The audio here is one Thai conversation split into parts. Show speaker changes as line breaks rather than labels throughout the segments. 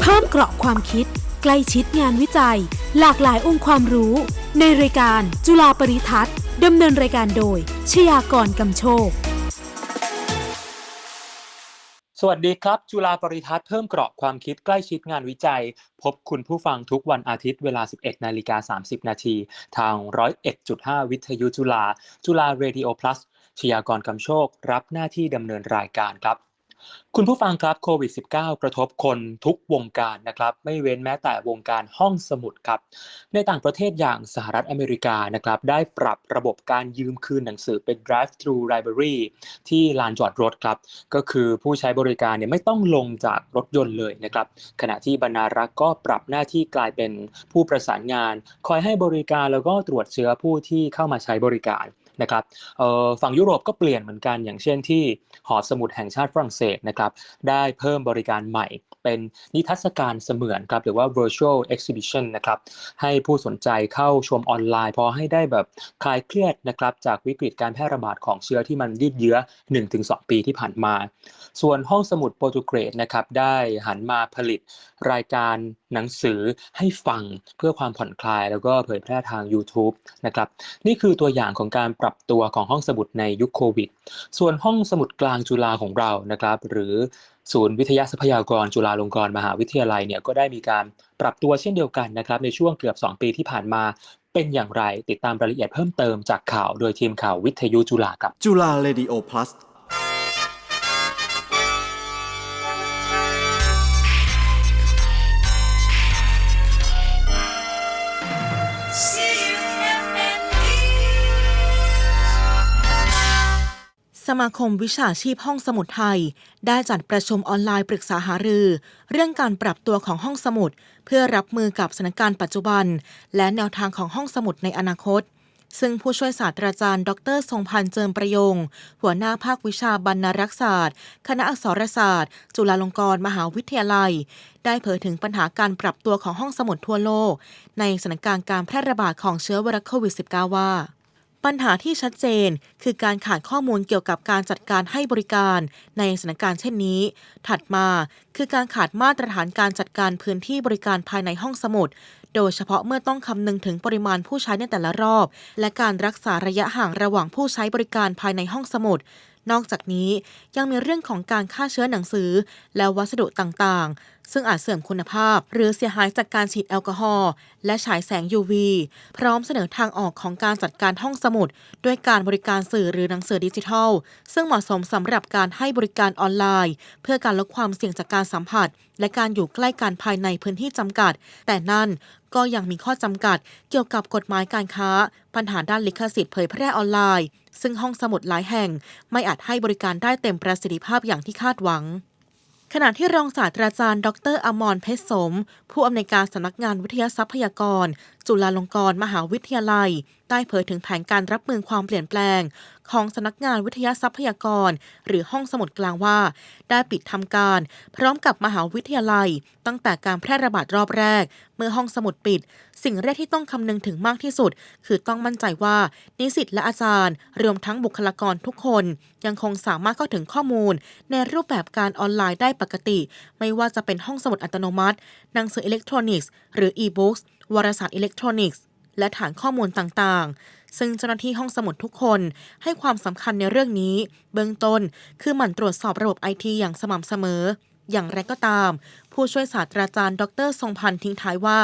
เพิ่มเกราะความคิด ใกล้ชิดงานวิจัย หลากหลายองค์ความรู้ ในรายการจุฬาปริทัศน์ดำเนินรายการโดย ชยากรกำโชค
สวัสดีครับ จุฬาปริทัศน์เพิ่มเกราะความคิดใกล้ชิดงานวิจัย พบคุณผู้ฟังทุกวันอาทิตย์เวลา 11 นาฬิกา 30 นาทีทาง 101.5 วิทยุจุฬาจุฬาเรดิโอ plus ชยากรกำโชค รับหน้าที่ดำเนินรายการครับ คุณผู้ฟังครับโควิด -19 กระทบคนทุกวงการนะครับไม่เว้นแม้แต่วงการห้องสมุดครับ ในต่างประเทศอย่างสหรัฐอเมริกานะครับได้ปรับระบบการยืมคืนหนังสือเป็น drive thru library ที่ลานจอดรถครับ ก็คือผู้ใช้บริการเนี่ยไม่ต้องลงจากรถยนต์เลยนะครับ ขณะที่บรรณารักษ์ก็ปรับหน้าที่กลายเป็นผู้ประสานงาน คอยให้บริการแล้วก็ตรวจเชื้อผู้ที่เข้ามาใช้บริการ นะครับฝั่งยุโรปก็เปลี่ยนเหมือนกันอย่างเช่นที่หอสมุดแห่งชาติฝรั่งเศสนะครับได้เพิ่มบริการใหม่ เป็นนิทรรศการเสมือนครับหรือว่า virtual exhibition นะครับให้ผู้สนใจเข้าชมออนไลน์ พอให้ได้แบบคลายเครียดนะครับจากวิกฤตการแพร่ระบาดของเชื้อที่มันยืดเยื้อ 1-2 ปีที่ผ่านมา ส่วนห้องสมุดโปรตุเกสนะครับได้หันมาผลิตรายการหนังสือให้ฟังเพื่อความผ่อนคลาย แล้วก็เผยแพร่ทาง YouTube นะครับนี่คือตัวอย่างของการปรับตัวของห้องสมุดในยุคโควิด ส่วนห้องสมุดกลางจุฬาของเรานะครับ หรือศูนย์วิทยาทรัพยากรจุฬาลงกรณ์มหาวิทยาลัยเนี่ยก็ได้มีการปรับตัวเช่นเดียวกันนะครับ ในช่วงเกือบ 2 ปีที่ผ่านมาเป็นอย่างไร ติดตามรายละเอียดเพิ่มเติมจากข่าวโดยทีมข่าววิทยุจุฬาครับ
จุฬาเรดิโอ plus
สมาคมวิชาชีพห้องสมุดไทย ได้จัดประชุมออนไลน์ปรึกษาหารือ เรื่องการปรับตัวของห้องสมุด เพื่อรับมือกับสถานการณ์ปัจจุบัน และแนวทางของห้องสมุดในอนาคต ซึ่งผู้ช่วยศาสตราจารย์ ดร ทรงพันธ์เจิมประยง หัวหน้าภาควิชาบรรณารักษศาสตร์ คณะอักษรศาสตร์ จุฬาลงกรณ์มหาวิทยาลัย ได้เผยถึงปัญหาการปรับตัวของห้องสมุดทั่วโลก ในสถานการณ์การแพร่ระบาดของเชื้อไวรัสโควิด -19 ว่า ปัญหาที่ชัดเจนคือการขาดข้อมูลเกี่ยวกับการจัดการให้บริการ ในสถานการณ์เช่นนี้ ถัดมาคือการขาดมาตรฐานการจัดการพื้นที่บริการภายในห้องสมุด โดยเฉพาะเมื่อต้องคำนึงถึงปริมาณผู้ใช้ในแต่ละรอบ และการรักษาระยะห่างระหว่างผู้ใช้บริการภายในห้องสมุด นอกจากนี้ยังมีเรื่องของการฆ่าเชื้อหนังสือ และวัสดุต่างๆ ซึ่งอาจเสื่อมคุณภาพ หรือเสียหายจากการฉีดแอลกอฮอล์และฉายแสง UV พร้อมเสนอทางออกของการจัดการห้องสมุด ด้วยการบริการสื่อหรือหนังสือดิจิทัล ซึ่งเหมาะสมสำหรับการให้บริการออนไลน์ เพื่อการลดความเสี่ยงจากการสัมผัส และการอยู่ใกล้กันภายในพื้นที่จำกัด แต่นั่นก็ยังมีข้อจำกัด เกี่ยวกับกฎหมายการค้า ปัญหาด้านลิขสิทธิ์เผยแพร่ออนไลน์ ซึ่งห้องสมุดหลายแห่งไม่อาจให้บริการได้เต็มประสิทธิภาพอย่างที่คาดหวัง ขณะที่รองศาสตราจารย์ ดรอมรเพชรสม ผู้อำนวยการสำนักงานวิทยาทรัพยากร จุฬาลงกรณ์มหาวิทยาลัย ได้เผยถึงแผนการรับมือความเปลี่ยนแปลง ของสำนักงานวิทยาทรัพยากร หรือห้องสมุดกลางว่า ได้ปิดทำการ พร้อมกับมหาวิทยาลัย ตั้งแต่การแพร่ระบาดรอบแรก เมื่อห้องสมุดปิด สิ่งแรกที่ต้องคำนึงถึงมากที่สุด คือต้องมั่นใจว่า นิสิตและอาจารย์ รวมทั้งบุคลากรทุกคน ยังคงสามารถเข้าถึงข้อมูล ในรูปแบบการออนไลน์ได้ปกติ ไม่ว่าจะเป็นห้องสมุดอัตโนมัติ หนังสืออิเล็กทรอนิกส์ หรือ e-books วารสารอิเล็กทรอนิกส์ และฐานข้อมูลต่างๆ ซึ่งเจ้าหน้าที่ห้องสมุดทุกคนให้ความสำคัญในเรื่องนี้ เบื้องต้นคือหมั่นตรวจสอบระบบไอทีอย่างสม่ำเสมอ อย่างไรก็ตาม ผู้ช่วยศาสตราจารย์ ดร ทรงพันธ์ทิ้งท้ายว่า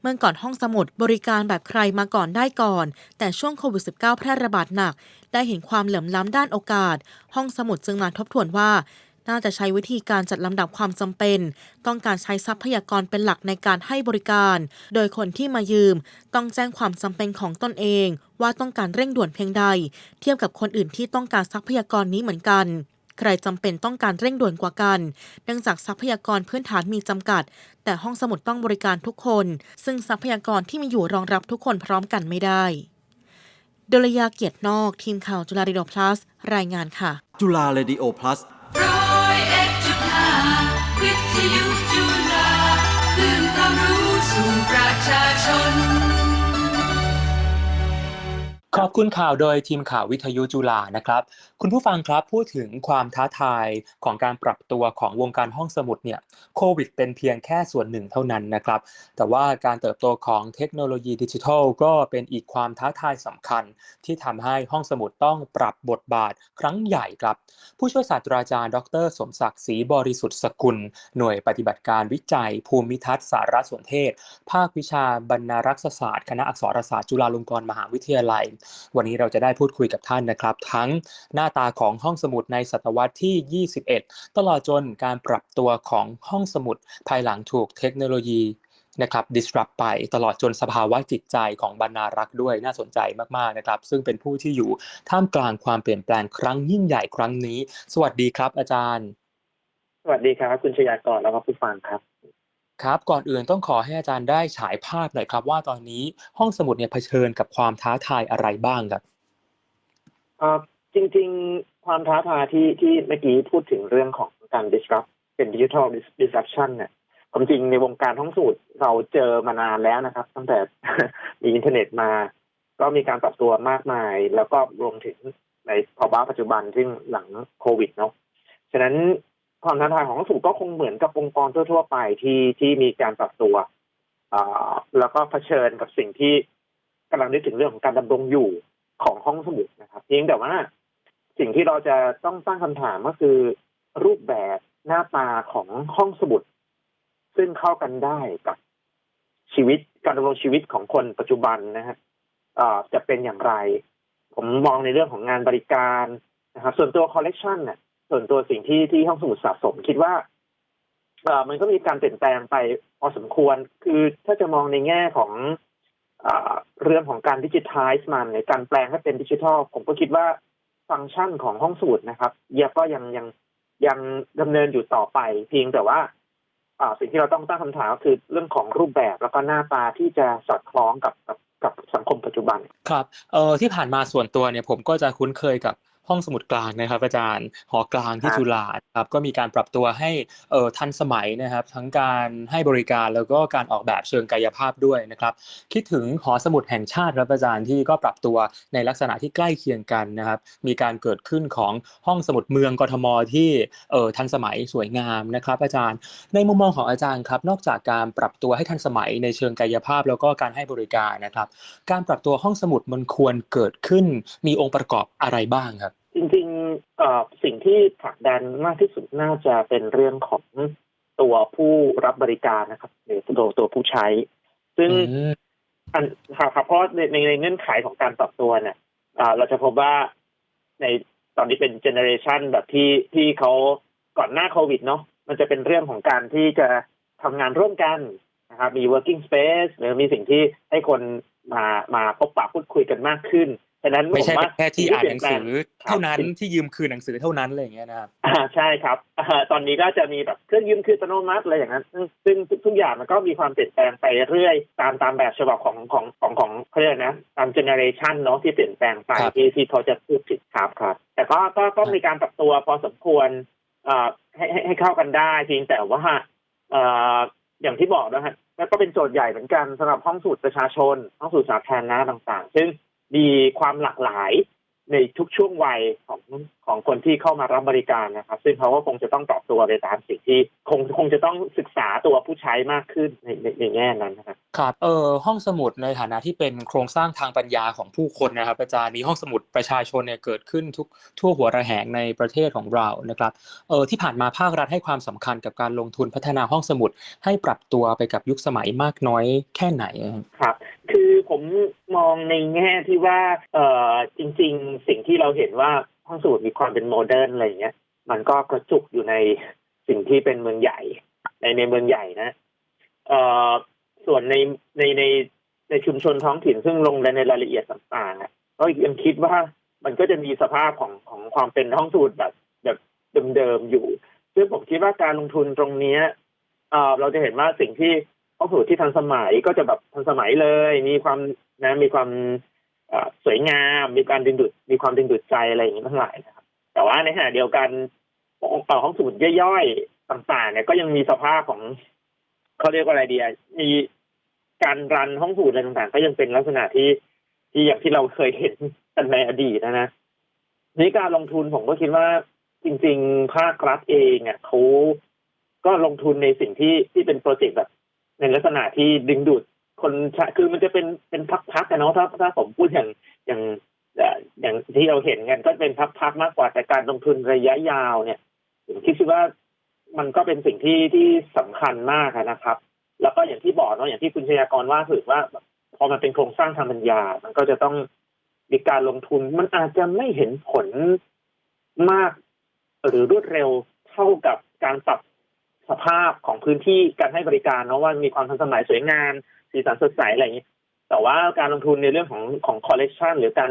เมื่อก่อนห้องสมุดบริการแบบใครมาก่อนได้ก่อน แต่ช่วงโควิด -19 แพร่ระบาดหนัก ได้เห็นความเหลื่อมล้ำด้านโอกาส ห้องสมุดจึงมาทบทวนว่า น่าจะใช้วิธีการจัดลำดับความจำเป็น ต้องการใช้ทรัพยากรเป็นหลักในการให้บริการ โดยคนที่มายืม ต้องแจ้งความจำเป็นของตนเอง ว่าต้องการเร่งด่วนเพียงใด เทียบกับคนอื่นที่ต้องการทรัพยากรนี้เหมือนกันใครจำเป็นต้องการเร่งด่วนกว่ากัน เนื่องจากทรัพยากรพื้นฐานมีจำกัด แต่ห้องสมุดต้องบริการทุกคน ซึ่งทรัพยากรที่มีอยู่รองรับทุกคนพร้อมกันไม่ได้ดลยาเกียรตินอก ทีมข่าวจุฬาเรดิโดพลัสรายงานค่ะ
จุฬาเรดิโอ plus
ชาชน
ค ขอบคุณข่าวโดยทีมข่าววิทยุจุฬานะครับ คุณผู้ฟังครับพูดถึงความท้าทายของการปรับตัวของวงการห้องสมุดเนี่ยโควิดเป็นเพียงแค่ส่วนหนึ่งเท่านั้นนะครับ แต่ว่าการเติบโตของเทคโนโลยีดิจิทัล ก็เป็นอีกความท้าทายสำคัญ ที่ทำให้ห้องสมุดต้องปรับบทบาทครั้งใหญ่ครับ ผู้ช่วยศาสตราจารย์ ดร สมศักดิ์ศรีบริสุทธิ์สกุล หน่วยปฏิบัติการวิจัย ภูมิทัศน์สารสนเทศ ภาควิชาบรรณารักษศาสตร์ คณะอักษรศาสตร์จุฬาลงกรณ์มหาวิทยาลัยวันนี้เราจะได้พูดคุยกับท่านนะครับ ทั้งหน้าตาของห้องสมุดในศตวรรษที่ 21 ตลอดจนการปรับตัวของห้องสมุดภายหลังถูกเทคโนโลยีนะครับ disrupt ไปตลอดจนสภาวะจิตใจของบรรณารักษ์ด้วยน่าสนใจมากๆนะครับ ซึ่งเป็นผู้ที่อยู่ท่ามกลางความเปลี่ยนแปลงครั้งยิ่งใหญ่ครั้งนี้ สวัสดีครับอาจารย์
สวัสดีครับ คุณชยากรแล้วก็ผู้ฟังครับ
ครับก่อนอื่นต้องขอให้อาจารย์ได้ฉายภาพหน่อยครับ ว่าตอนนี้ห้องสมุดเนี่ยเผชิญกับความท้าทายอะไรบ้างครับ
เอ่อจริง ๆ ความท้าทายที่ที่เมื่อกี้พูดถึงเรื่องของการ disrupt เป็นดิจิทัล disruption เนี่ยความจริงในวงการห้องสมุดเราเจอมานานแล้วนะครับ ตั้งแต่มีอินเทอร์เน็ตมา ก็มีการปรับตัวมากมาย แล้วก็รวมถึงในภาวะปัจจุบันซึ่งหลังโควิดเนาะฉะนั้น ความท้าทายของห้องสมุดก็คงเหมือนกับองค์กรทั่วๆไปที่ที่มีการปรับตัวอแล้วก็เผชิญกับสิ่งที่กำลังนึกถึงเรื่องของการดำรงอยู่ของห้องสมุดนะครับเพียงแต่ว่าสิ่งที่เราจะต้องตั้งคำถามก็คือรูปแบบหน้าตาของห้องสมุด ซึ่งเข้ากันได้กับชีวิตการดำรงชีวิตของคนปัจจุบันนะฮะจะเป็นอย่างไร ผมมองในเรื่องของงานบริการนะครับ ส่วนตัวคอลเลกชันเนี่ย ส่วนตัวสิ่งที่ที่ห้องสมุดสะสมคิดว่าเออมันก็มีการเปลี่ยนแปลงไปพอสมควร คือถ้าจะมองในแง่ของเรื่องของการดิจิทัลมันในการแปลงให้เป็นดิจิทัล ผมก็คิดว่าฟังก์ชันของห้องสมุดนะครับยังก็ยังยังยังดำเนินอยู่ต่อไป เพียงแต่ว่าสิ่งที่เราต้องตั้งคำถามก็คือเรื่องของรูปแบบแล้วก็หน้าตาที่จะสอดคล้องกับกับกับสังคมปัจจุบัน
ครับเออที่ผ่านมาส่วนตัวเนี่ยผมก็จะคุ้นเคยกับ ห้องสมุดกลางนะครับ อาจารย์หอกลางที่
ครับ
จุฬาครับก็มีการปรับตัวให้เอ่อทันสมัยนะครับ ทั้งการให้บริการแล้วก็การออกแบบเชิงกายภาพด้วยนะครับ คิดถึงหอสมุดแห่งชาติครับอาจารย์ที่ก็ปรับตัวในลักษณะที่ใกล้เคียงกันนะครับ มีการเกิดขึ้นของห้องสมุดเมืองกทมที่เอ่อทันสมัยสวยงามนะครับ อาจารย์ ในมุมมองของอาจารย์ครับ นอกจากการปรับตัวให้ทันสมัยในเชิงกายภาพ แล้วก็การให้บริการนะครับ การปรับตัวห้องสมุดมันควรเกิดขึ้น มีองค์ประกอบอะไรบ้างครับ
จริงๆเอ่อสิ่งที่ผลักดันมากที่สุดน่าจะเป็นเรื่องของตัวผู้รับบริการนะครับหรือตัวตัวผู้ใช้ ซึ่ง
อืม
อันครับครับเพราะในในในเงื่อนไขของการปรับตัวเนี่ยอ่าเราจะพบว่าในตอนนี้เป็นเจเนอเรชันแบบที่ที่เขาก่อนหน้าโควิดเนาะมันจะเป็นเรื่องของการที่จะทำงานร่วมกันนะครับมี working space หรือมีสิ่งที่ให้คนมามาพบปะพูดคุยกันมากขึ้น ฉะนั้น
ไม่ใช่
ผว่า
แค่ที่อ่านหนังสือ
สิ่
เท่านั้น
ครับ
ที่ยืมคืนหนังสือเท่านั้นอะไรอย่างเงี้ยนะครับ
อ่าใช่ครับอ่าตอนนี้ก็จะมีแบบเครื่องยืมคืนอัตโนมัติอะไรอย่างนั้นซึ่งซึ่งทุกอย่างมันก็มีความเปลี่ยนแปลงไปเรื่อยตามตามแบบฉบับของของของของเขาเรียกนะ ตามเจเนอเรชันเนาะที่เปลี่ยนแปลงไป
ครับ
ที่ที่เขาจะพูดถึงครับครับ แต่ก็ก็ก็มีการปรับตัวพอสมควรอ่าให้ให้ให้เข้ากันได้เพียงแต่ว่าอ่าอย่างที่บอกนะฮะแล้วก็เป็นโจทย์ใหญ่เหมือนกันสำหรับห้องสูตรประชาชน ห้องสูตรสาธารณะต่าง ๆ ซึ่ง มีความหลากหลายในทุกช่วงวัยของ ของคนที่เข้ามารับบริการนะครับ ซึ่งเขาก็คงจะต้องปรับตัวไปตามสิ่งที่คงคงจะต้องศึกษาตัวผู้ใช้มากขึ้นในในในแง่นั้นนะครับ
ครับเออห้องสมุดในฐานะที่เป็นโครงสร้างทางปัญญาของผู้คนนะครับอาจารย์มีห้องสมุดประชาชนเนี่ยเกิดขึ้นทุกทั่วหัวระแหงในประเทศของเรานะครับเออที่ผ่านมาภาครัฐให้ความสำคัญกับการลงทุนพัฒนาห้องสมุด ให้ปรับตัวไปกับยุคสมัยมากน้อยแค่ไหนครับ
ครับคือผมมองในแง่ที่ว่าเอ่อจริง ๆ สิ่งที่เราเห็นว่า ห้องสมุดมีความเป็นโมเดิร์นอะไรเงี้ย มันก็กระจุกอยู่ในสิ่งที่เป็นเมืองใหญ่ ในในเมืองใหญ่นะเอ่อส่วนในในในในชุมชนท้องถิ่นซึ่งลงในรายละเอียดต่างๆอะก็ยังคิดว่ามันก็จะมีสภาพของของความเป็นห้องสมุดแบบแบบเดิมๆอยู่ซึ่งผมคิดว่าการลงทุนตรงเนี้ยเอ่อเราจะเห็นว่าสิ่งที่ห้องสมุดที่ทันสมัยก็จะแบบทันสมัยเลย มีความนะมีความ สวยงามมีการดึงดูดมีความดึงดูดใจอะไรอย่างนี้ทั้งหลายนะครับ แต่ว่าในขณะเดียวกันองค์เอ่อห้องสมุดย่อยๆต่างๆ เนี่ยก็ยังมีสภาพของเขาเรียกว่าอะไรดีมีการรันห้องสมุดอะไรต่างๆ ก็ยังเป็นลักษณะที่ที่อย่างที่เราเคยเห็นกันในอดีตนะนะนี่การลงทุนผมก็คิดว่าจริง ๆ ภาครัฐเองอะเขาก็ลงทุนในสิ่งที่ที่เป็นโปรเจกต์แบบในลักษณะที่ดึงดูด คนช้คือมันจะเป็นเป็นพักๆกันเนาะถ้าถ้าผมพูดอย่างอย่างอย่างที่เราเห็นกันก็เป็นพักๆมากกว่าแต่การลงทุนระยะยาวเนี่ยผมคิดว่ามันก็เป็นสิ่งที่ที่สำคัญมากนะครับ แล้วก็อย่างที่บอกเนาะอย่างที่คุณชยากรว่าถือว่าพอมันเป็นโครงสร้างทางปัญญา มันก็จะต้องมีการลงทุน มันอาจจะไม่เห็นผลมาก หรือรวดเร็วเท่ากับการปรับสภาพของพื้นที่การให้บริการเนาะว่ามีความทันสมัยสวยงาม สีสันสดใสอะไรอย่างนี้ แต่ว่าการลงทุนในเรื่องของของคอลเลกชันหรือการ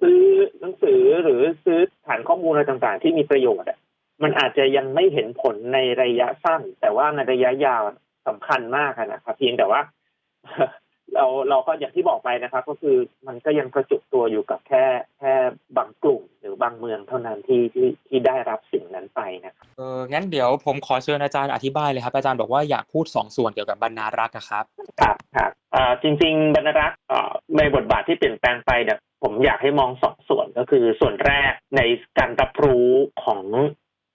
ซื้อหนังสือหรือซื้อฐานข้อมูลอะไรต่างๆ ที่มีประโยชน์อะมันอาจจะยังไม่เห็นผลในระยะสั้น แต่ว่าในระยะยาวสำคัญมากนะครับเพียงแต่ว่า เราเราก็อย่างที่บอกไปนะครับ ก็คือมันก็ยังกระจุกตัวอยู่กับแค่แค่บาง บางเมืองเท่านั้นที่ที่ที่ได้รับสิ่งนั้นไปนะครับ
เอองั้นเดี๋ยวผมขอเชิญอาจารย์อธิบายเลยครับ อาจารย์บอกว่าอยากพูดสองส่วนเกี่ยวกับบรรณารักษ์อะครับ
ครับครับเอ่อจริง ๆ บรรณรักษ์เอ่อในบทบาทที่เปลี่ยนแปลงไปเนี่ยผมอยากให้มองสองส่วนก็คือส่วนแรกในการรับรู้ของ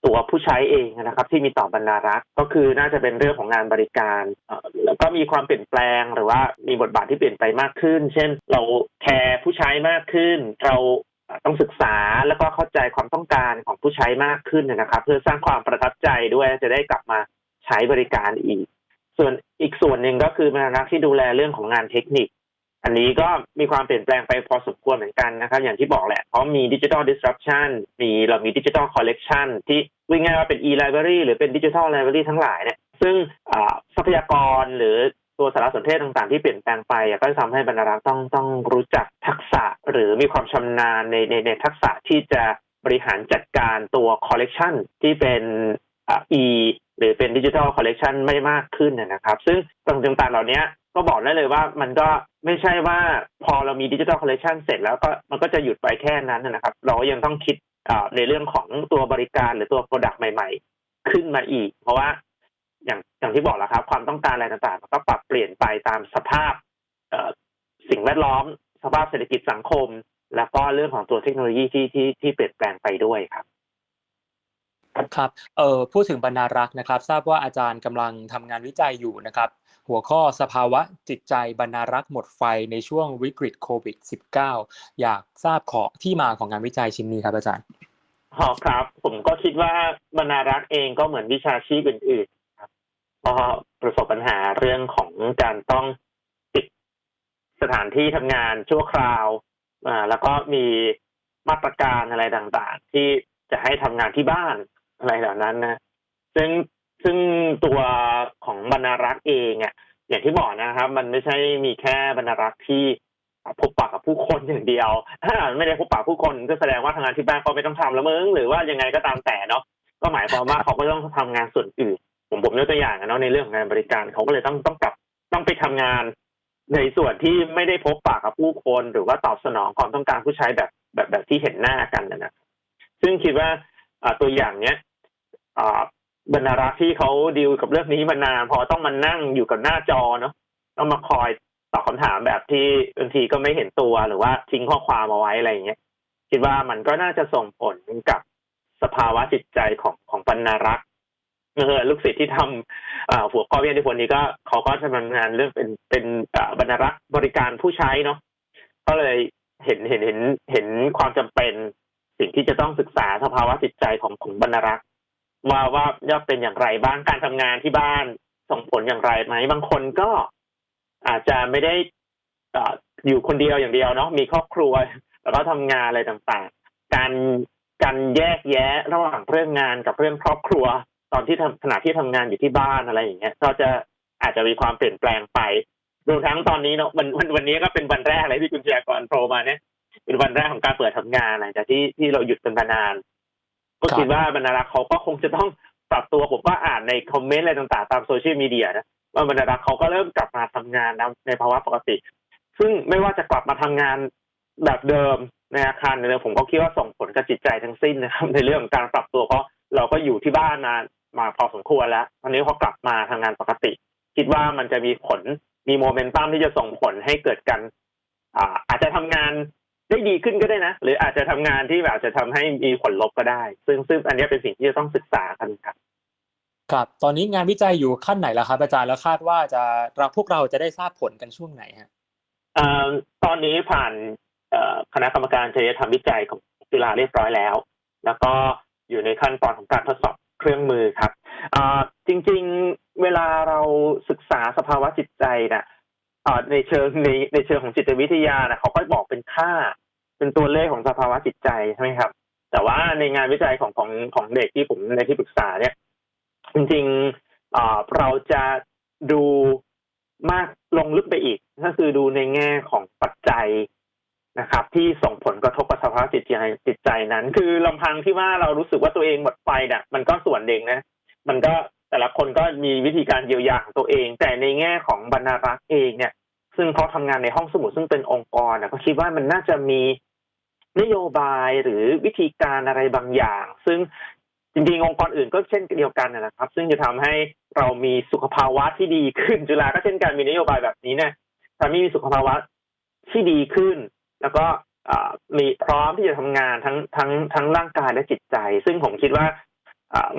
ตัวผู้ใช้เองนะครับ ที่มีต่อบรรณารักษ์ก็คือน่าจะเป็นเรื่องของงานบริการเอ่อแล้วก็มีความเปลี่ยนแปลงหรือว่ามีบทบาทที่เปลี่ยนไปมากขึ้น เช่น เราแคร์ผู้ใช้มากขึ้น เรา ต้องศึกษาแล้วก็เข้าใจความต้องการของผู้ใช้มากขึ้นนะครับ เพื่อสร้างความประทับใจด้วยจะได้กลับมาใช้บริการอีก ส่วนอีกส่วนหนึ่งก็คือบรรณารักษ์ที่ดูแลเรื่องของงานเทคนิค อันนี้ก็มีความเปลี่ยนแปลงไปพอสมควรเหมือนกันนะครับ อย่างที่บอกแหละเพราะมีดิจิทัล disruption มีเรามีดิจิทัล collection ที่วิ่งง่ายว่าเป็น e-library หรือเป็นดิจิทัล library ทั้งหลายเนี่ยซึ่งทรัพยากรหรือ ตัวสารสนเทศต่างๆที่เปลี่ยนแปลงไปก็จะทำให้บรรณารักษ์ต้องต้องรู้จักทักษะหรือมีความชำนาญในในในทักษะที่จะบริหารจัดการตัว collection ที่เป็นอ่า e หรือเป็นดิจิทัลคอลเลกชันไม่มากขึ้นนะครับ ซึ่งตรงต่างๆเหล่านี้ก็บอกได้เลยว่ามันก็ไม่ใช่ว่าพอเรามีดิจิทัลคอลเลกชันเสร็จแล้วก็มันก็จะหยุดไปแค่นั้นนะครับ เราก็ยังต้องคิดในเรื่องของตัวบริการหรือตัวโปรดักต์ใหม่ ๆ ขึ้นมาอีก เพราะว่า อย่างอย่างที่บอกแล้วครับ ความต้องการอะไรต่างๆมันก็ปรับเปลี่ยนไปตามสภาพเอ่อสิ่งแวดล้อม สภาพเศรษฐกิจสังคม แล้วก็เรื่องของตัวเทคโนโลยีที่ที่ที่เปลี่ยนแปลงไปด้วยครับ
ครับเอ่อพูดถึงบรรณารักษ์นะครับ ทราบว่าอาจารย์กำลังทำงานวิจัยอยู่นะครับ หัวข้อสภาวะจิตใจบรรณารักษ์หมดไฟในช่วงวิกฤตโควิด -19 อยากทราบขอที่มาของงานวิจัยชิ้นนี้ครับอาจารย์
อ๋อครับ ผมก็คิดว่าบรรณารักษ์เองก็เหมือนวิชาชีพอื่นๆครับ ก็ประสบปัญหาเรื่องของการต้องปิดสถานที่ทำงานชั่วคราวอ่าแล้วก็มีมาตรการอะไรต่างๆ ที่จะให้ทำงานที่บ้านอะไรเหล่านั้นนะ ซึ่งซึ่งตัวของบรรณารักษ์เองอะอย่างที่บอกนะครับ มันไม่ใช่มีแค่บรรณารักษ์ที่พบปะกับผู้คนอย่างเดียว ถ้าไม่ได้พบปะผู้คนก็แสดงว่าทำงานที่บ้านเขาไม่ต้องทำแล้วมึงหรือว่ายังไงก็ตามแต่เนาะก็หมายความว่าเขาก็ต้องทำงานส่วนอื่น ผมผมยกตัวอย่างนะเนาะในเรื่องของงานบริการเขาก็เลยต้องต้องกลับต้องไปทำงาน ในส่วนที่ไม่ได้พบปะกับผู้คนหรือว่าตอบสนองความต้องการผู้ใช้แบบแบบแบบที่เห็นหน้ากันนะซึ่งคิดว่าตัวอย่างเนี้ยบรรณารักษ์ที่เขาดีลกับเรื่องนี้มานานพอต้องมานั่งอยู่กับหน้าจอเนาะต้องมาคอยตอบคำถามแบบที่บางทีก็ไม่เห็นตัวหรือว่าทิ้งข้อความเอาไว้อะไรอย่างเงี้ยคิดว่ามันก็น่าจะส่งผลกับสภาวะจิตใจของของบรรณารักษ์ ลูกศิษย์ที่ทำหัวข้อวิทยานิพนธ์นี้ก็เขาก็จะทำงานเรื่องเป็นเป็นบรรณารักษ์บริการผู้ใช้เนาะก็เลยเห็นเห็นเห็นเห็นความจำเป็นสิ่งที่จะต้องศึกษาสภาวะจิตใจของของบรรณารักษ์ว่าว่าย่อเป็นอย่างไรบ้างการทำงานที่บ้านส่งผลอย่างไรไหมบางคนก็อาจจะไม่ได้ออยู่คนเดียวอย่างเดียวเนาะมีครอบครัว แล้วก็ทำงานอะไรต่างๆ การการแยกแยะระหว่างเรื่องงานกับเรื่องครอบครัว ตอนที่ทำขณะที่ทำงานอยู่ที่บ้านอะไรอย่างเงี้ยก็จะอาจจะมีความเปลี่ยนแปลงไปรวมทั้งตอนนี้เนาะวันวันวันนี้ก็เป็นวันแรกเลยที่คุณเชียร์ก่อนโปรมาเนี่ยเป็นวันแรกของการเปิดทำงานหลังจากที่ที่เราหยุดกันมานาน ก็คิดว่าบรรณารักษ์เขาก็คงจะต้องปรับตัวผมก็อ่านในคอมเมนต์อะไรต่างๆ ตามโซเชียลมีเดียนะว่าบรรณารักษ์เขาก็เริ่มกลับมาทำงานนะในภาวะปกติ ซึ่งไม่ว่าจะกลับมาทำงานแบบเดิมในอาคารเนี่ยผมก็คิดว่าส่งผลกับจิตใจทั้งสิ้นนะครับในเรื่องของการปรับตัวเพราะเราก็อยู่ที่บ้านมา มาพอสมควรแล้วตอนนี้พอกลับมาทำงานปกติ คิดว่ามันจะมีผลมีโมเมนตัมที่จะส่งผลให้เกิดการอ่าอาจจะทำงานได้ดีขึ้นก็ได้นะ หรืออาจจะทำงานที่แบบจะทำให้มีผลลบก็ได้ ซึ่งซึ่งอันเนี้ยเป็นสิ่งที่จะต้องศึกษากันครับ
ครับ ตอนนี้งานวิจัยอยู่ขั้นไหนแล้วครับอาจารย์แล้วคาดว่าจะเราพวกเราจะได้ทราบผลกันช่วงไหนฮะ
เอ่อตอนนี้ผ่านเอ่อคณะกรรมการจริยธรรมวิจัยของจุฬาเรียบร้อยแล้ว แล้วก็อยู่ในขั้นตอนของการทดสอบเค รื่องมือครับจริง ๆ เวลาเราศึกษาสภาวะจิตใจนะอ่าในเชิงในในเชิงของจิตวิทยานะเขาก็บอกเป็นค่า เป็นตัวเลขของสภาวะจิตใจใช่ไหมครับ แต่ว่าในงานวิจัยของของของเด็กที่ผมในที่ปรึกษาเนี่ย จริงๆเราจะดูมากลงลึกไปอีก ก็คือดูในแง่ของปัจจัย นะครับที่ส่งผลกระทบกับสภาวะจิตใจจิตใจนั้น คือลำพังที่ว่าเรารู้สึกว่าตัวเองหมดไฟเนี่ยมันก็ส่วนเด่งนะ มันก็แต่ละคนก็มีวิธีการเยียวยาของตัวเอง แต่ในแง่ของบรรณารักษ์เองเนี่ย ซึ่งเขาทำงานในห้องสมุดซึ่งเป็นองค์กรนะก็คิดว่ามันน่าจะมีนโยบายหรือวิธีการอะไรบางอย่าง ซึ่งจริงๆองค์กรอื่นก็เช่นเดียวกันนะครับ ซึ่งจะทำให้เรามีสุขภาวะที่ดีขึ้นจุฬาก็เช่นกันมีนโยบายแบบนี้เนี่ยทำให้มีสุขภาวะที่ดีขึ้น แล้วก็มีพร้อมที่จะทำงานทั้งทั้งทั้งร่างกายและจิตใจ ซึ่งผมคิดว่า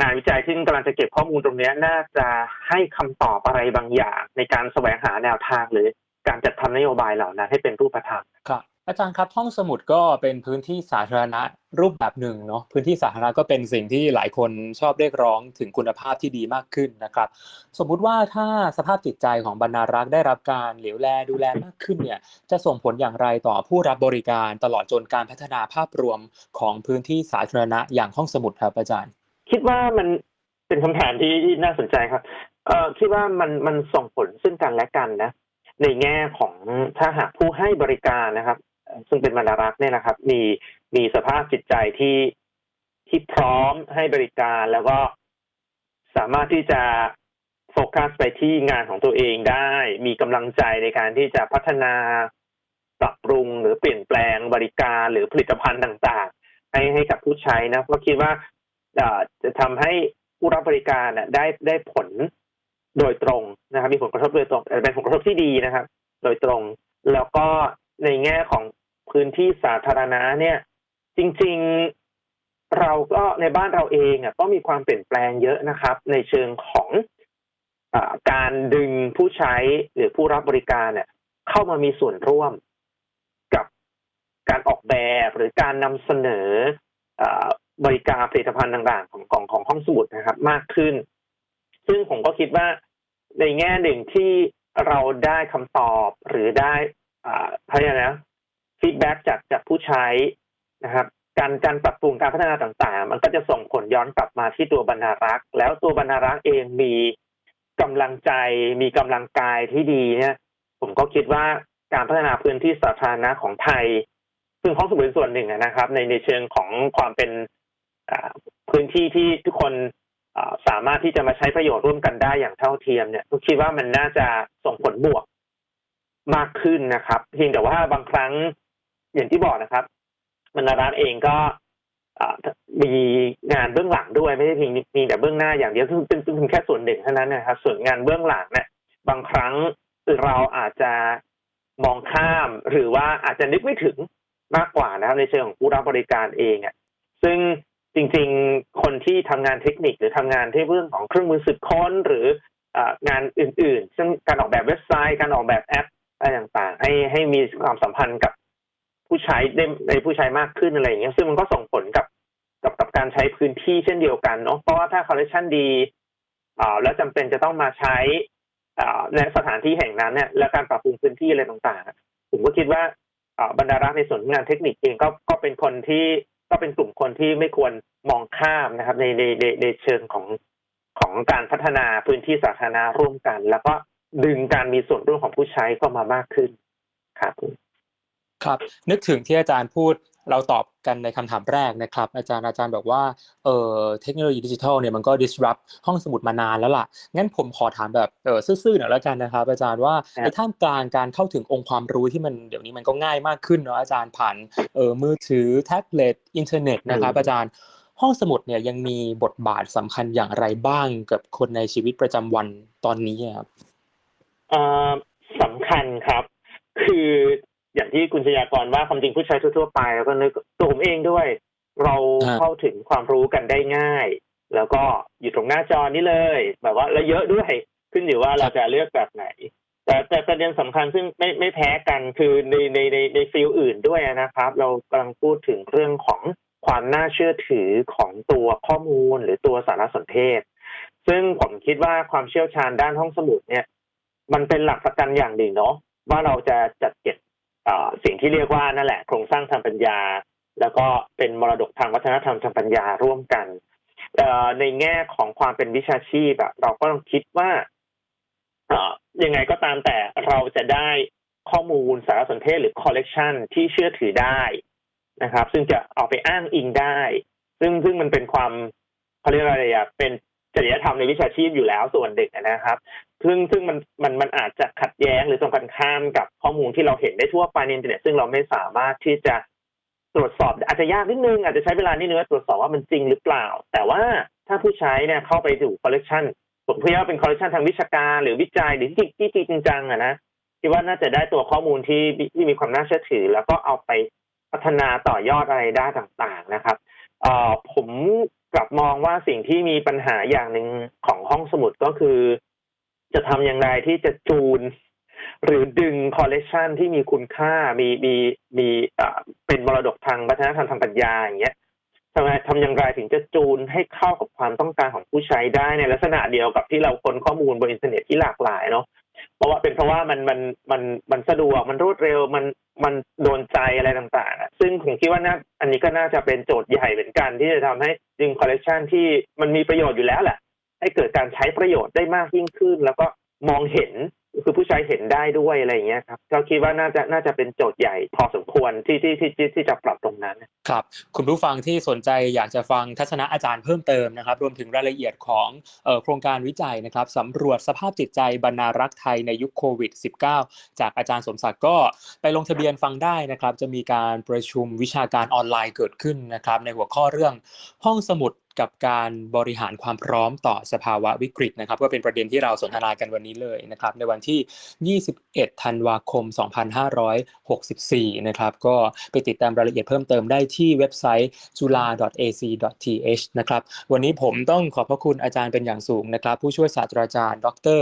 งานวิจัยที่กำลังจะเก็บข้อมูลตรงนี้น่าจะให้คำตอบอะไรบางอย่าง ในการแสวงหาแนวทางหรือการจัดทำนโยบายเหล่านั้นให้เป็นรูปธรรม
ครับ อาจารย์ครับห้องสมุดก็เป็นพื้นที่สาธารณะรูปแบบหนึ่งเนาะพื้นที่สาธารณะก็เป็นสิ่งที่หลายคนชอบเรียกร้องถึงคุณภาพที่ดีมากขึ้นนะครับ สมมุติว่าถ้าสภาพจิตใจของบรรณารักษ์ได้รับการเหลียวแลดูแลมากขึ้นเนี่ยจะส่งผลอย่างไรต่อผู้รับบริการตลอดจนการพัฒนาภาพรวมของพื้นที่สาธารณะอย่างห้องสมุดครับอาจารย์
คิดว่ามันเป็นคำถามที่น่าสนใจครับเอ่อคิดว่ามันมันส่งผลซึ่งกันและกันนะในแง่ของถ้าหากผู้ให้บริการนะครับ ซึ่งเป็นบรรณารักษ์เนี่ยนะครับ มีมีสภาพจิตใจที่ที่พร้อมให้บริการแล้วก็สามารถที่จะโฟกัสไปที่งานของตัวเองได้ มีกำลังใจในการที่จะพัฒนาปรับปรุงหรือเปลี่ยนแปลงบริการหรือผลิตภัณฑ์ต่าง ๆ ให้ให้กับผู้ใช้นะก็คิดว่าจะทำให้ผู้รับบริการน่ะได้ได้ผลโดยตรงนะครับ มีผลกระทบโดยตรงเอ่เป็นผลกระทบที่ดีนะครับ โดยตรงแล้วก็ในแง่ของ พื้นที่สาธารณะเนี่ย จริง ๆ เราก็ในบ้านเราเองอะก็มีความเปลี่ยนแปลงเยอะนะครับ ในเชิงของอการดึงผู้ใช้หรือผู้รับบริการเนี่ย เข้ามามีส่วนร่วมกับการออกแบบหรือการนำเสนออบริการผลิตภัณฑ์ต่างๆ ของของของห้องสมุดนะครับ มากขึ้น ซึ่งผมก็คิดว่าในแง่หนึ่งที่เราได้คำตอบหรือได้อ่าอะไรนะ ฟีดแบ็จากจากผู้ใช้นะครับ การการปรับปรุงการพัฒนาต่างๆ มันก็จะส่งผลย้อนกลับมาที่ตัวบรรณารักษ์ แล้วตัวบรรณารักษ์เองมีกำลังใจมีกำลังกายที่ดีเนี่ยผมก็คิดว่าการพัฒนาพื้นที่สาธารณะของไทย ซึ่งห้องสมุดเป็นส่วนหนึ่งนะครับ ในในเชิงของความเป็นพื้นที่ที่ทุกคนสามารถที่จะมาใช้ประโยชน์ร่วมกันได้อย่างเท่าเทียมเนี่ยผมคิดว่ามันน่าจะส่งผลบวกมากขึ้นนะครับ เพียงแต่ว่าบางครั้ง อย่างที่บอกนะครับบรรณารัฐเองก็มีงานเบื้องหลังด้วยไม่ได้เพียงมีแต่เบื้องหน้าอย่างเดียวซึ่งเป็นเป็นแค่ส่วนหนึ่งเท่านั้นนะครับ ส่วนงานเบื้องหลังเนี่ยบางครั้งเราอาจจะมองข้ามหรือว่าอาจจะนึกไม่ถึงมากกว่านะครับในเชิงของผู้รับบริการเองอะซึ่งจริงๆคนที่ทำงานเทคนิคหรือทำงานที่เรื่องของเครื่องมือสืบค้นหรืองานอื่น ๆ ซึ่งการออกแบบเว็บไซต์ การออกแบบแอปอะไรต่างๆ ให้ให้มีความสัมพันธ์กับ ผู้ใช้ได้ในผู้ใช้มากขึ้นอะไรอย่างเงี้ยซึ่งมันก็ส่งผลกับกับกับการใช้พื้นที่เช่นเดียวกันเนาะเพราะว่าถ้าคอลเลคชันดีอ่าแล้วจำเป็นจะต้องมาใช้อ่าในสถานที่แห่งนั้นเนี่ยและการปรับปรุงพื้นที่อะไรต่างๆ ผมก็คิดว่าอ่าบรรดารักในส่วนงานเทคนิคเองก็ก็เป็นคนที่ก็เป็นกลุ่มคนที่ไม่ควรมองข้ามนะครับ ในในในในเชิงของของการพัฒนาพื้นที่สาธารณะร่วมกัน แล้วก็ดึงการมีส่วนร่วมของผู้ใช้เข้ามามากขึ้นครับ
ครับ นึกถึงที่อาจารย์พูดเราตอบกันในคำถามแรกนะครับ อาจารย์อาจารย์บอกว่าเออเทคโนโลยีดิจิทัลเนี่ยมันก็ disrupt ห้องสมุดมานานแล้วล่ะ งั้นผมขอถามแบบเออซื่อๆหน่อยแล้วกันนะครับ อาจารย์ว่า
ครับ
ในท่ามกลางการเข้าถึงองค์ความรู้ที่มันเดี๋ยวนี้มันก็ง่ายมากขึ้นเนาะอาจารย์ผ่านเออมือถือแท็บเล็ตอินเทอร์เน็ตนะครับ อาจารย์ห้องสมุดเนี่ยยังมีบทบาทสำคัญอย่างไรบ้างกับคนในชีวิตประจำวันตอนนี้ครับ
เอ่อสำคัญครับ คือ อย่างที่คุณชยากรว่าความจริงผู้ใช้ทั่วๆไป แล้วก็นึกตัวผมเองด้วย เราเข้าถึงความรู้กันได้ง่าย แล้วก็อยู่ตรงหน้าจอนี้เลย แบบว่าแล้วเยอะด้วยขึ้นอยู่ว่าเราจะเลือกแบบไหน แต่แต่ประเด็นสำคัญซึ่งไม่ไม่แพ้กันคือในในในในฟิลอื่นด้วยนะครับ เรากำลังพูดถึงเรื่องของความน่าเชื่อถือของตัวข้อมูลหรือตัวสารสนเทศ ซึ่งผมคิดว่าความเชี่ยวชาญด้านห้องสมุดเนี่ย มันเป็นหลักประกันอย่างหนึ่งเนาะว่าเราจะจัดเก็บ สิ่งที่เรียกว่านั่นแหละโครงสร้างทางปัญญา แล้วก็เป็นมรดกทางวัฒนธรรมทางปัญญาร่วมกันในแง่ของความเป็นวิชาชีพอะเราก็ต้องคิดว่าอยังไงก็ตามแต่เราจะได้ข้อมูลสารสนเทศหรือคอลเลกชันที่เชื่อถือได้นะครับ ซึ่งจะเอาไปอ้างอิงได้ ซึ่งซึ่งมันเป็นความเขาเรียกอะไรอะเป็น จริยธรรมในวิชาชีพอยู่แล้วส่วนหนึ่งนะครับ ซึ่งซึ่งมันมันมันอาจจะขัดแย้งหรือตรงกันข้ามกับข้อมูลที่เราเห็นได้ทั่วไปในอินเทอร์เน็ตซึ่งเราไม่สามารถที่จะตรวจสอบอาจจะยากนิดนึงอาจจะใช้เวลานิดนึงตรวจสอบว่ามันจริงหรือเปล่า แต่ว่าถ้าผู้ใช้เนี่ยเข้าไปดูคอลเลกชันผมคิดว่าเป็นคอลเลกชันทางวิชาการหรือวิจัยหรือที่ที่จริงจังอะนะคิดว่าน่าจะได้ตัวข้อมูลที่ที่มีความน่าเชื่อถือ แล้วก็เอาไปพัฒนาต่อยอดอะไรได้ต่างๆนะครับเอ่อผม กลับมองว่าสิ่งที่มีปัญหาอย่างหนึ่งของห้องสมุดก็คือ จะทำอย่างไรที่จะจูน หรือดึงคอลเลกชันที่มีคุณค่ามีมีมีเป็นมรดกทางวัฒนธรรมทางปัญญาอย่างเงี้ยทำไมทำอย่างไรถึงจะจูนให้เข้ากับความต้องการของผู้ใช้ได้ในลักษณะเดียวกับที่เราค้นข้อมูลบนอินเทอร์เน็ตที่หลากหลายเนาะ เพราะว่าเป็นเพราะว่ามันมันมันมันสะดวกมันรวดเร็วมันมันโดนใจอะไรต่างๆอะซึ่งผมคิดว่าน่าอันนี้ก็น่าจะเป็นโจทย์ใหญ่เหมือนกันที่จะทำให้ดึงคอลเลกชันที่มันมีประโยชน์อยู่แล้วแหละให้เกิดการใช้ประโยชน์ได้มากยิ่งขึ้น แล้วก็มองเห็น คือผู้ใช้เห็นได้ด้วยอะไรอย่างเงี้ยครับเราคิดว่าน่าจะน่าจะเป็นโจทย์ใหญ่พอสมควรที่ที่ที่ที่ที่จะปรับตรงนั้น
ครับ คุณผู้ฟังที่สนใจอยากจะฟังทัศนะอาจารย์เพิ่มเติมนะครับ รวมถึงรายละเอียดของโครงการวิจัยนะครับสำรวจสภาพจิตใจบรรณารักษ์ไทยในยุคโควิด -19 จากอาจารย์สมศักดิ์ก็ไปลงทะเบียนฟังได้นะครับ จะมีการประชุมวิชาการออนไลน์เกิดขึ้นนะครับ ในหัวข้อเรื่องห้องสมุด กับการบริหารความพร้อมต่อสภาวะวิกฤตนะครับ ก็เป็นประเด็นที่เราสนทนากันวันนี้เลยนะครับ ในวันที่ 21 ธันวาคม 2564 นะครับ ก็ไปติดตามรายละเอียดเพิ่มเติมได้ที่เว็บไซต์ jula.ac.th นะครับ วันนี้ผมต้องขอบพระคุณอาจารย์เป็นอย่างสูงนะครับ ผู้ช่วยศาสตราจารย์ ดร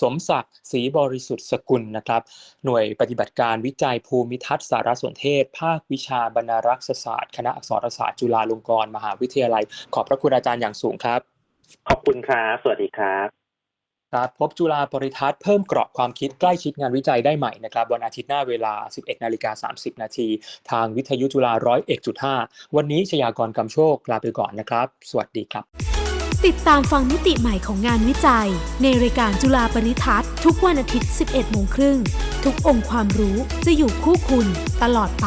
สมศักดิ์ศรีบริสุทธิ์สกุลนะครับ หน่วยปฏิบัติการวิจัยภูมิทัศน์สารสนเทศ ภาควิชาบรรณารักษศาสตร์ คณะอักษรศาสตร์จุฬาลงกรณ์มหาวิทยาลัย ขอบพระคุณอาจารย์อย่างสูงครับ
ขอบคุณครับสวัสดีครับ
ครับพบจุฬาปริทัศน์เพิ่มเกราะความคิดใกล้ชิดงานวิจัยได้ใหม่นะครับวันอาทิตย์หน้าเวลา 11นาฬิกา30 นาทีทางวิทยุจุฬา101.5วันนี้ชยากรกำโชคลาไปก่อนนะครับ สวัสดีครับ
ติดตามฟังมิติใหม่ของงานวิจัย ในรายการจุฬาปริทัศน์ทุกวันอาทิตย์ 11โมงครึ่งทุกองค์ความรู้จะอยู่คู่คุณตลอดไป